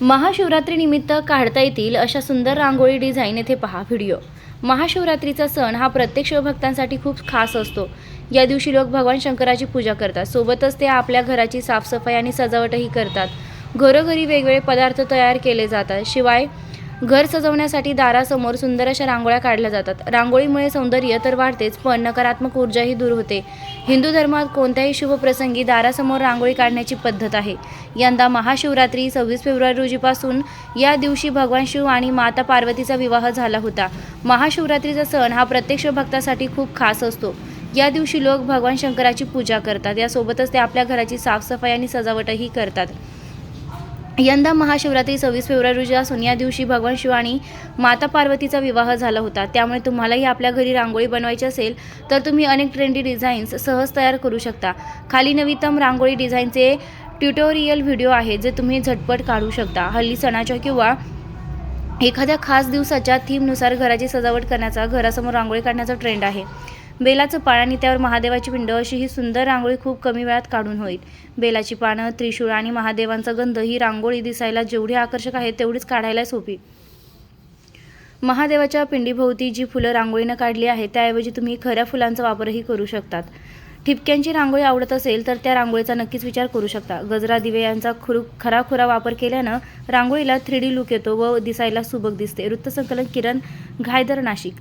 महाशिवरात्रीनिमित्त काढता येतील अशा सुंदर रांगोळी डिझाईन येथे पहा व्हिडिओ. महाशिवरात्रीचा सण हा प्रत्येक शिवभक्तांसाठी खूप खास असतो. या दिवशी लोक भगवान शंकराची पूजा करतात. सोबतच ते आपल्या घराची साफसफाई आणि सजावटही करतात. घरोघरी वेगवेगळे पदार्थ तयार केले जातात. शिवाय घर सजवण्यासाठी दारासमोर सुंदर अशा रांगोळ्या काढल्या जातात. रांगोळीमुळे सौंदर्य तर वाढतेच पण नकारात्मक ऊर्जाही दूर होते. हिंदू धर्मात कोणत्याही शुभ प्रसंगी दारासमोर रांगोळी काढण्याची पद्धत आहे. यंदा महाशिवरात्री सव्वीस फेब्रुवारी रोजीपासून या दिवशी भगवान शिव आणि माता पार्वतीचा विवाह झाला होता. महाशिवरात्रीचा सण हा प्रत्यक्ष भक्तासाठी खूप खास असतो. या दिवशी लोक भगवान शंकराची पूजा करतात. यासोबतच ते आपल्या घराची साफसफाई आणि सजावटही करतात. यंदा महाशिवरात्री सव्वीस फेब्रुवारी रोजी असून या दिवशी भगवान शिव आणि माता पार्वतीचा विवाह झाला होता. त्यामुळे तुम्हालाही आपल्या घरी रांगोळी बनवायची असेल तर तुम्ही अनेक ट्रेंडी डिझाईन्स सहज तयार करू शकता. खाली नवीनतम रांगोळी डिझाईनचे ट्युटोरियल व्हिडिओ आहे जे तुम्ही झटपट काढू शकता. हल्ली सणाच्या किंवा एखाद्या खास दिवसाच्या थीमनुसार घराची सजावट करण्याचा घरासमोर रांगोळी काढण्याचा ट्रेंड आहे. बेलाचं पान आणि त्यावर महादेवाची पिंड अशी ही सुंदर रांगोळी खूप कमी वेळात काढून होईल. बेलाची पानं त्रिशूळ आणि महादेवांचा गंध ही रांगोळी दिसायला जेवढी आकर्षक आहे तेवढीच काढायला सोपी. महादेवाच्या पिंडीभोवती जी फुलं रांगोळीनं काढली आहे त्याऐवजी तुम्ही खऱ्या फुलांचा वापरही करू शकतात. ठिपक्यांची रांगोळी आवडत असेल तर त्या रांगोळीचा नक्कीच विचार करू शकता. गजरा दिवे यांचा खुरू खराखुरा वापर केल्यानं रांगोळीला थ्री डी लुक येतो व दिसायला सुबक दिसते. वृत्तसंकलन किरण घायदर नाशिक.